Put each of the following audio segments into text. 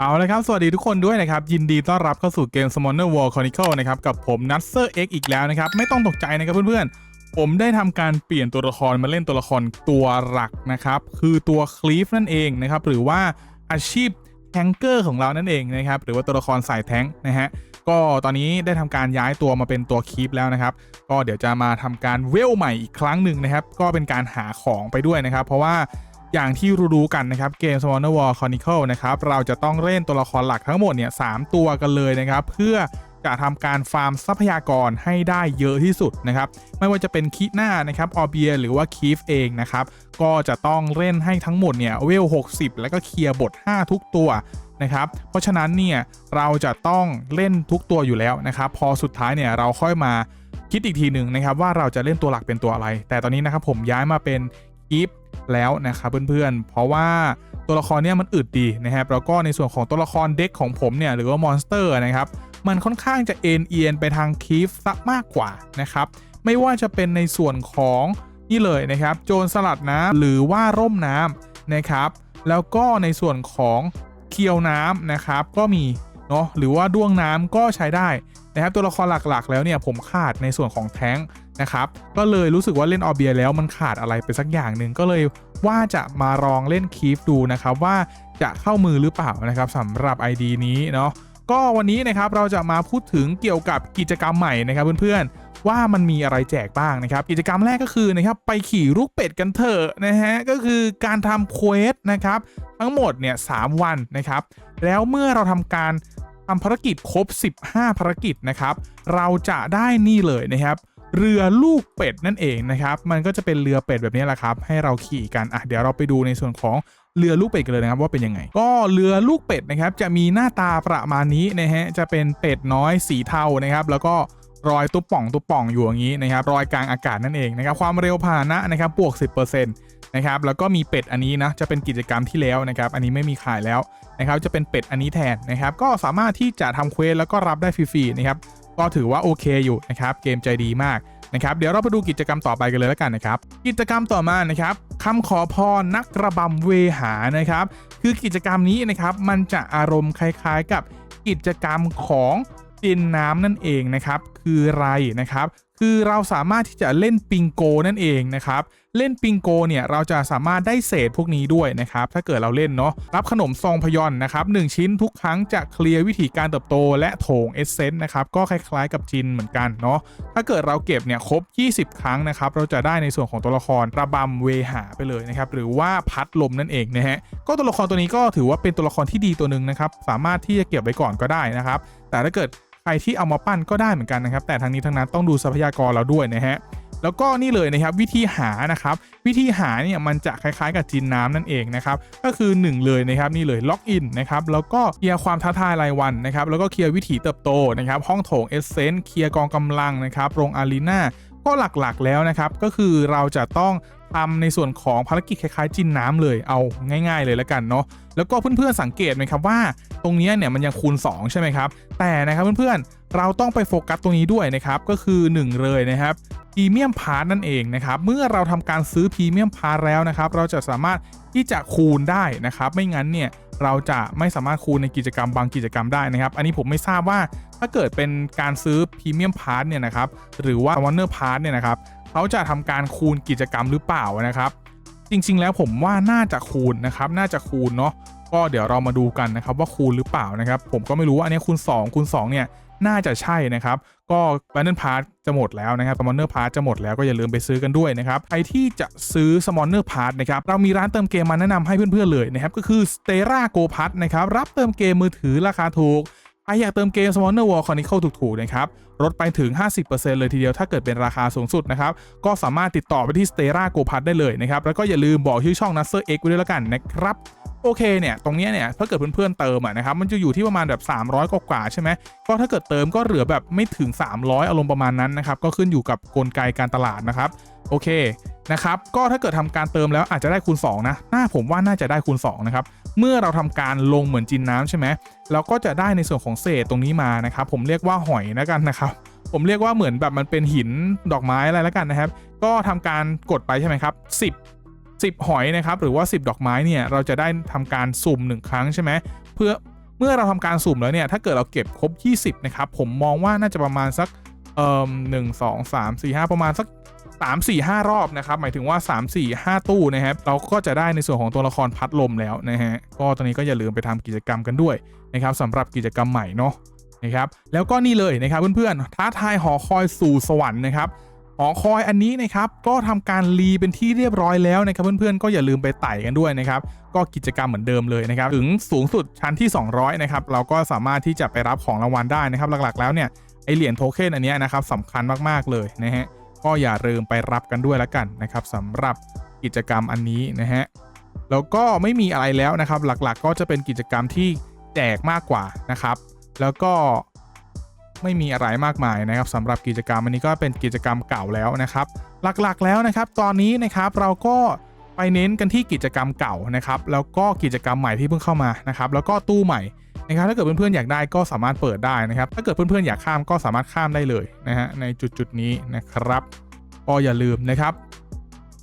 เอาละครับ สวัสดีทุกคนด้วยนะครับ ยินดีต้อนรับเข้าสู่เกม Summoner War Chronicle นะครับ กับผม n u t s e r X อีกแล้วนะครับ ไม่ต้องตกใจนะครับเพื่อนๆ ผมได้ทำการเปลี่ยนตัวละครมาเล่นตัวละครตัวหลักนะครับ คือตัวคลีฟนั่นเองนะครับ หรือว่าอาชีพแทงเกอร์ของเรานั่นเองนะครับ หรือว่าตัวละครสายแทงนะฮะก็ตอนนี้ได้ทำการย้ายตัวมาเป็นตัวคีฟแล้วนะครับ ก็เดี๋ยวจะมาทำการเวลใหม่อีกครั้งหนึ่งนะครับ ก็เป็นการหาของไปด้วยนะครับ เพราะว่า อย่างที่รู้ๆกันนะครับเกม Summoner War Chronicle นะครับเราจะต้องเล่นตัวละครหลักทั้งหมดเนี่ยสามตัวกันเลยนะครับ เพื่อจะทำการฟาร์มทรัพยากรให้ได้เยอะที่สุดนะครับ ไม่ว่าจะเป็นคิหน้านะครับออเบียหรือว่าคีฟเองนะครับ ก็จะต้องเล่นให้ทั้งหมดเนี่ยเวล 60 แล้วก็เคลียร์บท 5 ทุกตัวนะครับ เพราะฉะนั้นเนี่ยเราจะต้องเล่นทุกตัวอยู่แล้วนะครับ พอสุดท้ายเนี่ยเราค่อยมาคิดอีกทีหนึ่งนะครับว่าเราจะเล่นตัวหลักเป็นตัวอะไร แต่ตอนนี้นะครับผมย้ายมาเป็นคีฟ แล้วนะครับเพื่อนๆ เพราะว่าตัวละครเนี่ยมันอึดดีนะครับแล้วก็ในส่วนของตัวละครเด็กของผมเนี่ยหรือว่ามอนสเตอร์นะครับมันค่อนข้างจะเอ็นเอียนไปทางคีฟซะมากกว่านะครับไม่ว่าจะเป็นในส่วนของนี่เลยนะครับ โจรสลัดน้ำหรือว่าร่มน้ำนะครับ แล้วก็ในส่วนของเคียวน้ำนะครับ ก็มีเนาะหรือว่าด้วงน้ำก็ใช้ได้นะครับตัวละครหลักๆ แล้วเนี่ยผมขาดในส่วนของแท้ง นะครับก็เลยรู้สึกว่าเล่นออเบียแล้วมันขาดอะไรไปสักอย่างหนึ่งก็เลยว่าจะมาลองเล่นคีฟดูนะครับว่าจะเข้ามือหรือเปล่านะครับสำหรับ ID นี้เนาะก็วันนี้นะครับเราจะมาพูดถึงเกี่ยวกับกิจกรรมใหม่นะครับเพื่อนๆว่ามันมีอะไรแจกบ้างนะครับ กิจกรรมแรกก็คือนะครับไปขี่ลูกเป็ดกันเถอะนะฮะก็คือการทำเควสนะครับทั้งหมดเนี่ยสวันนะครับ แล้วเมื่อเราทำการทำภารกิจครบ 15 ภารกิจนะครับ เราจะได้นี่เลยนะครับ เรือลูกเป็ดนั่นเองนะครับ มันก็จะเป็นเรือเป็ดแบบนี้แหละครับ ให้เราขี่กันอะเดี๋ยวเราไปดูในส่วนของเรือลูกเป็ดกันเลยนะครับว่าเป็นยังไง ก็เรือลูกเป็ดนะครับจะมีหน้าตาประมาณนี้นะฮะจะเป็นเป็ดน้อยสีเทานะครับ แล้วก็รอยตุ๊บป่องตุ๊บป่องอยู่อย่างนี้นะครับรอยกลางอากาศนั่นเองนะครับความเร็วพาหนะนะครับบวก 10%นะครับแล้วก็มีเป็ดอันนี้นะจะเป็นกิจกรรมที่แล้วนะครับอันนี้ไม่มีขายแล้วนะครับจะเป็นเป็ดอันนี้แทนนะครับก็สามารถที่จะทำเควสแล้วก็รับได้ฟรีๆนะครับ ก็ถือว่าโอเคอยู่นะครับเกมใจดีมากนะครับเดี๋ยวเราไปดูกิจกรรมต่อไปกันเลยแล้วกันนะครับกิจกรรมต่อมานะครับคำขอพรนักระบำเวหานะครับ คือกิจกรรมนี้นะครับมันจะอารมณ์คล้ายๆกับกิจกรรมของดินน้ำนั่นเองนะครับ คืออะไรนะครับ คือเราสามารถที่จะเล่นปิงโกนั่นเองนะครับ เล่นปิงโกเนี่ยเราจะสามารถได้เศษพวกนี้ด้วยนะครับถ้าเกิดเราเล่นเนาะรับขนมซองพยอนนะครับหชิ้นทุกครั้งจะเคลียร์วิธีการเติบโตและโถงเอเซนต์นะครับก็คล้ายๆกับจินเหมือนกันเนาะถ้าเกิดเราเก็บเนี่ยครบ 20 ครั้งนะครับเราจะได้ในส่วนของตัวละครระบำเวหาไปเลยนะครับหรือว่าพัดลมนั่นเองนะฮะก็ตัวละครตัวนี้ก็ถือว่าเป็นตัวละครที่ดีตัวหนึ่งนะครับสามารถที่จะเก็บไว้ก่อนก็ได้นะครับแต่ถ้าเกิดใครที่เอามาปั้นก็ได้เหมือนกันนะครับแต่ทั้งนี้ทั้งนั้นต้องดูทรัพยากรเราด้วยนะฮะ แล้วก็นี่เลยนะครับวิธีหานะครับ วิธีหาเนี่ยมันจะคล้ายๆ กับจินน้ำนั่นเองนะครับก็คือ 1 เลยนะครับนี่เลยล็อกอินนะครับแล้วก็เคลียร์ความท้าทายรายวันนะครับแล้วก็เคลียร์วิถีเติบโตนะครับห้องโถงเอเซนต์เคลียร์กองกำลังนะครับโรงอารีนาก็หลักๆแล้วนะครับก็คือเราจะต้อง ทำในส่วนของภารกิจคล้ายๆ จินน้ำเลยเอาง่าย ๆ เลยแล้วกันเนาะแล้วก็เพื่อนๆสังเกตไหมครับว่า ตรงนี้เนี่ยมันยังคูณ 2 ใช่ไหมครับ แต่นะครับเพื่อนๆเราต้องไปโฟกัสตรงนี้ด้วยนะครับก็คือ 1 เลยนะครับพรีเมียมพาร์ทนั่นเองนะครับเมื่อเราทำการซื้อพรีเมียมพาร์ทแล้วนะครับเราจะสามารถที่จะคูณได้นะครับ ไม่งั้นเนี่ยเราจะไม่สามารถคูณในกิจกรรมบางกิจกรรมได้นะครับ อันนี้ผมไม่ทราบว่าถ้าเกิดเป็นการซื้อพรีเมียมพาร์ทเนี่ยนะครับหรือว่าวอนเนอร์พาร์ทเนี่ยนะครับ เขาจะทำการคูณกิจกรรมหรือเปล่านะครับ จริง ๆ แล้วผมว่าน่าจะคูณนะครับ น่าจะคูณเนาะก็เดี๋ยวเรามาดูกันนะครับว่าคูณหรือเปล่านะครับ ผมก็ไม่รู้ว่าอันนี้คูณ2คูณ2เนี่ยน่าจะใช่นะครับ ก็บันเด n พาร์ t จะหมดแล้วนะครับสมอนเนอร์พาร์ t จะหมดแล้วก็อย่าลืมไปซื้อกันด้วยนะครับ ใครที่จะซื้อสมอนเนอร์พาร์ t นะครับ เรามีร้านเติมเกมมาแนะนำให้เพื่อนๆเลยนะครับ ก็คือ Stera Go p a s นะครับ รับเติมเกมมือถือราคาถูก ใครอยากเติมเกม Summoner War Chronicle ถูกๆนะครับลดไปถึง 50%เลยทีเดียวถ้าเกิดเป็นราคาสูงสุดนะครับ ก็สามารถติดต่อไปที่ Stera Go p a s ได้เลยนะครับ แล้วก็อย่าลืมบอกชื่อช่อง n u s t e r X ไว้ด้วยแล้วกันนะครับโอเคเนี่ยตรงนี้เนี่ยถ้าเกิดเพื่อนๆเติมอะนะครับมันจะอยู่ที่ประมาณแบบ 300 กว่าๆใช่ไหมก็ถ้าเกิดเติมก็เหลือแบบไม่ถึง 300 อารมณ์ประมาณนั้นนะครับก็ขึ้นอยู่กับกลไกการตลาดนะครับโอเค นะครับ ก็ถ้าเกิดทำการเติมแล้วอาจจะได้คูณ 2 นะ น่าผมว่าน่าจะได้คูณ 2 นะครับ เมื่อเราทำการลงเหมือนจินน้ำใช่ไหมเราก็จะได้ในส่วนของเศษตรงนี้มานะครับ ผมเรียกว่าหอยแล้วกันนะครับ ผมเรียกว่าเหมือนแบบมันเป็นหินดอกไม้อะไรแล้วกันนะครับ ก็ทำการกดไปใช่ไหมครับ10 10 หอยนะครับ หรือว่า 10 ดอกไม้เนี่ย เราจะได้ทำการสุ่ม 1 ครั้งใช่ไหมเพื่อเมื่อเราทำการสุ่มแล้วเนี่ย ถ้าเกิดเราเก็บครบ 20 นะครับ ผมมองว่าน่าจะประมาณสักเอ่อหนึ่งสองสามสี่ห้าประมาณสัก 3 4 5 รอบนะครับหมายถึงว่า 3 4 5 ตู้นะครับเราก็จะได้ในส่วนของตัวละครพัดลมแล้วนะฮะก็ตอนนี้ก็อย่าลืมไปทำกิจกรรมกันด้วยนะครับสำหรับกิจกรรมใหม่เนาะนะครับแล้วก็นี่เลยนะครับเพื่อนๆท้าทายหอคอยสู่สวรรค์นะครับหอคอยอันนี้นะครับก็ทำการรีเป็นที่เรียบร้อยแล้วนะครับเพื่อนๆก็อย่าลืมไปไต่กันด้วยนะครับก็กิจกรรมเหมือนเดิมเลยนะครับถึงสูงสุดชั้นที่ 200นะครับเราก็สามารถที่จะไปรับของรางวัลได้นะครับหลักๆแล้วเนี่ยไอเหรียญโทเค็นอันนี้นะครับสำคัญมากๆเลยนะฮะ ก็อย่าลืมไปรับกันด้วยแล้วกันนะครับสำหรับกิจกรรมอันนี้นะฮะแล้วก็ไม่มีอะไรแล้วนะครับ หลักๆก็จะเป็นกิจกรรมที่แจกมากกว่านะครับ แล้วก็ไม่มีอะไรมากมายนะครับสำหรับกิจกรรมอันนี้ก็เป็นกิจกรรมเก่าแล้วนะครับ หลักๆแล้วนะครับ ตอนนี้นะครับเราก็ไปเน้นกันที่กิจกรรมเก่านะครับ แล้วก็กิจกรรมใหม่ที่เพิ่งเข้ามานะครับ แล้วก็ตู้ใหม่ นะครับถ้าเกิดเพื่อนๆอยากได้ก็สามารถเปิดได้นะครับ ถ้าเกิดเพื่อนๆอยากข้ามก็สามารถข้ามได้เลยนะฮะในจุดๆนี้นะครับก็อย่าลืมนะครับ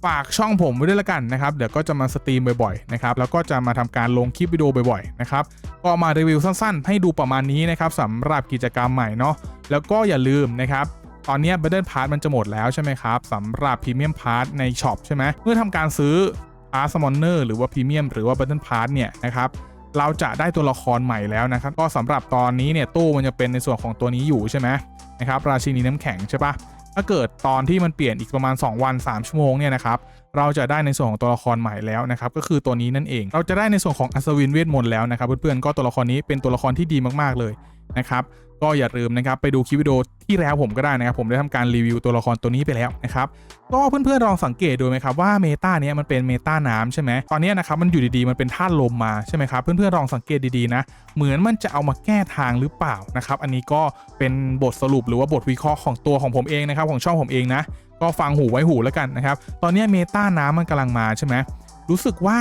ฝากช่องผมไว้ด้วยละกันนะครับ เดี๋ยวก็จะมาสตรีมบ่อยๆนะครับแล้วก็จะมาทำการลงคลิปวิดีโอบ่อยๆนะครับก็มารีวิวสั้นๆ ให้ดูประมาณนี้นะครับสำหรับกิจกรรมใหม่เนาะแล้วก็อย่าลืมนะครับตอนนี้ Battle Pass มันจะหมดแล้วใช่ไหมครับสำหรับ Premium Pass ในช็อปใช่ไหมเมื่อทำการซื้อ Pass Summoner หรือว่า Premium หรือว่า Battle Pass เนี่ยนะครับ เราจะได้ตัวละครใหม่แล้วนะครับ ก็สำหรับตอนนี้เนี่ยตู้มันจะเป็นในส่วนของตัวนี้อยู่ใช่ไหมนะครับราชินีน้ำแข็งใช่ปะถ้าเกิดตอนที่มันเปลี่ยนอีกประมาณ 2 วัน 3 ชั่วโมงเนี่ยนะครับเราจะได้ในส่วนของตัวละครใหม่แล้วนะครับก็คือตัวนี้นั่นเอง เราจะได้ในส่วนของอัศวินเวทมนต์แล้วนะครับเพื่อนๆก็ตัวละครนี้เป็นตัวละครที่ดีมากๆเลยนะครับ ก็อย่าลืมนะครับไปดูคลิปวิดีโอที่แล้วผมก็ได้นะครับผมได้ทำการรีวิวตัวละครตัวนี้ไปแล้วนะครับก็เพื่อนๆลองสังเกตดูไหมครับว่าเมตาเนี้ยมันเป็นเมตาน้ำใช่ไหมตอนนี้นะครับมันอยู่ดีๆมันเป็นธาตุลมมาใช่ไหมครับเพื่อนๆลองสังเกตดีๆนะเหมือนมันจะเอามาแก้ทางหรือเปล่านะครับอันนี้ก็เป็นบทสรุปหรือว่าบทวิเคราะห์ของตัวของผมเองนะครับของช่องผมเองนะก็ฟังหูไว้หูแล้วกันนะครับตอนนี้เมตาน้ำมันกำลังมาใช่ไหมรู้สึกว่า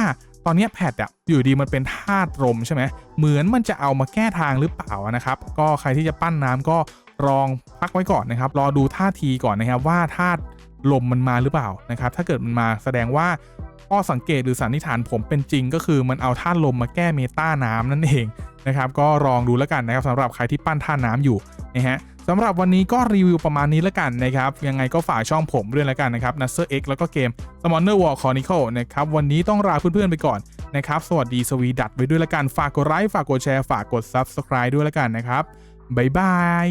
ตอนนี้แพทอะอยู่ดีมันเป็นธาตุลมใช่ไหมเหมือนมันจะเอามาแก้ทางหรือเปล่านะครับ ก็ใครที่จะปั้นน้ำก็ลองพักไว้ก่อนนะครับ รอดูท่าทีก่อนนะครับว่าธาตุลมมันมาหรือเปล่านะครับ ถ้าเกิดมันมาแสดงว่าข้อสังเกตหรือสันนิษฐานผมเป็นจริง ก็คือมันเอาธาตุลมมาแก้เมตาน้ำนั่นเองนะครับ ก็ลองดูแล้วกันนะครับสำหรับใครที่ปั้นธาตุน้ำอยู่นะฮะ สำหรับวันนี้ก็รีวิวประมาณนี้แล้วกันนะครับ ยังไงก็ฝากช่องผมด้วยแล้วกันนะครับ n u s t e r X แล้วก็เกม s m o n e r War Chronicle นะครับ วันนี้ต้องลาเพื่อนๆไปก่อนนะครับ สวัสดีสวีดัตไว้ด้วยแล้วกัน ฝากกดไลค์ ฝากกดแชร์ ฝากกด Subscribe ด้วยแล้วกันนะครับ บ๊ายบาย